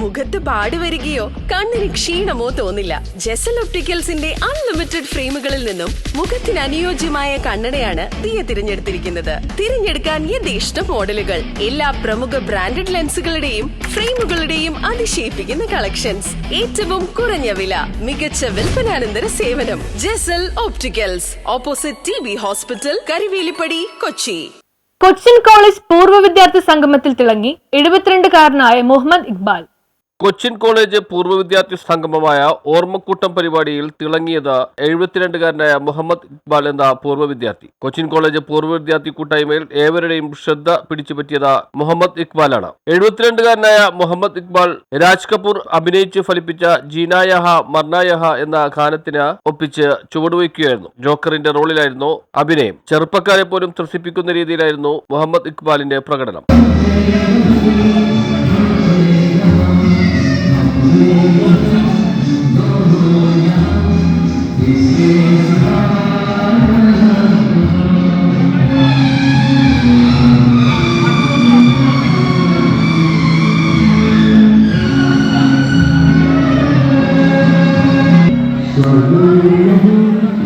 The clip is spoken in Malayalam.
മുഖത്ത് പാടി വരികയോ കണ്ണിന് ക്ഷീണമോ തോന്നില്ല. ജെസൽ ഒപ്റ്റിക്കൽസിന്റെ അൺലിമിറ്റഡ് ഫ്രെയിമുകളിൽ നിന്നും മുഖത്തിന് അനുയോജ്യമായ കണ്ണടയാണ് ദിയ തിരഞ്ഞെടുത്തിരിക്കുന്നത്. തിരഞ്ഞെടുക്കാൻ യഥേഷ്ട മോഡലുകൾ. എല്ലാ പ്രമുഖ ബ്രാൻഡഡ് ലെൻസുകളുടെയും ഫ്രെയിമുകളുടെയും അതിശയിപ്പിക്കുന്ന കളക്ഷൻസ്. ഏറ്റവും കുറഞ്ഞ വില മികച്ച വിൽപ്പനാനന്തര സേവനം. Jesal opticals opposite T B hospital Karuvelipady Kochi. Cochin college പൂർവ വിദ്യാർത്ഥി സംഗമത്തിൽ തിളങ്ങി എഴുപത്തിരണ്ടുകാരനായ മുഹമ്മദ് ഇക്ബാൽ. കൊച്ചിൻ കോളേജ് പൂർവ വിദ്യാർത്ഥി സംഗമമായ ഓർമ്മക്കൂട്ടം പരിപാടിയിൽ തിളങ്ങിയത് എഴുപത്തിരണ്ടുകാരനായ മുഹമ്മദ് ഇക്ബാൽ എന്ന പൂർവ വിദ്യാർത്ഥി. കൊച്ചിൻ കോളേജ് പൂർവ വിദ്യാർത്ഥി കൂട്ടായ്മയിൽ ഏവരുടെയും ശ്രദ്ധ പിടിച്ചുപറ്റിയത് മുഹമ്മദ് ഇക്ബാലാണ്. എഴുപത്തിരണ്ടുകാരനായ മുഹമ്മദ് ഇക്ബാൽ രാജ് കപൂർ അഭിനയിച്ച് ഫലിപ്പിച്ച ജീനായഹ മർണായഹ എന്ന ഗാനത്തിന് ഒപ്പിച്ച് ചുവടുവയ്ക്കുകയായിരുന്നു. ജോക്കറിന്റെ റോളിലായിരുന്നു അഭിനയം. ചെറുപ്പക്കാരെ പോലും ത്രസിപ്പിക്കുന്ന രീതിയിലായിരുന്നു മുഹമ്മദ് ഇക്ബാലിന്റെ പ്രകടനം. Hallelujah.